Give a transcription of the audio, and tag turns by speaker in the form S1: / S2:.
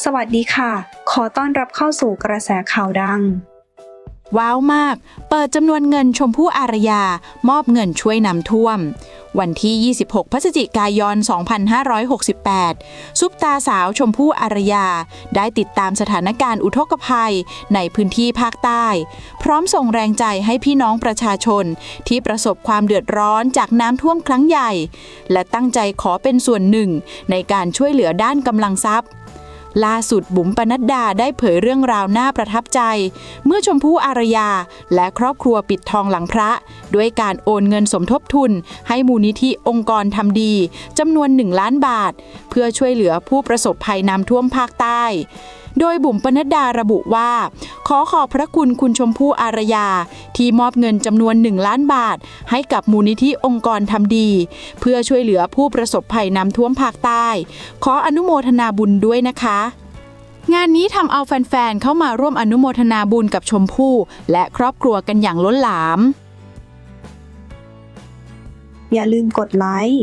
S1: สวัสดีค่ะ ขอต้อนรับเข้าสู่กระแสข่าวดัง
S2: ว้าวมาก เปิดจำนวนเงินชมพู่อารยา มอบเงินช่วยน้ำท่วม วันที่ 26 พฤศจิกายน 2568 ซุปตาสาวชมพู่อารยา ได้ติดตามสถานการณ์อุทกภัยในพื้นที่ภาคใต้ พร้อมส่งแรงใจให้พี่น้องประชาชน ที่ประสบความเดือดร้อนจากน้ำท่วมครั้งใหญ่ และตั้งใจขอเป็นส่วนหนึ่งในการช่วยเหลือด้านกำลังทรัพย์ ล่าสุดบุ๋มปนัดดาได้เผยเรื่องราวน่าประทับใจ เมื่อชมพู่อารยา และครอบครัวปิดทองหลังพระ ด้วยการโอนเงินสมทบทุน ให้มูลนิธิองค์กรทำดีจำนวน 1 ล้านบาท เพื่อช่วยเหลือผู้ประสบภัยน้ำท่วมภาคใต้โดยบุ๋มปนัดดาระบุว่า ขอขอบพระคุณคุณชมพู่อารยา ที่มอบเงินจำนวน 1 ล้านบาท ให้กับมูลนิธิองค์กรทำดี เพื่อช่วยเหลือผู้ประสบภัยน้ำท่วมภาคใต้ ขออนุโมทนาบุญด้วยนะคะงานนี้ทำเอาแฟนๆ เข้ามาร่วมอนุโมทนาบุญกับชมพู่ และครอบครัวกันอย่างล้นหลาม
S1: อย่าลืมกดไลค์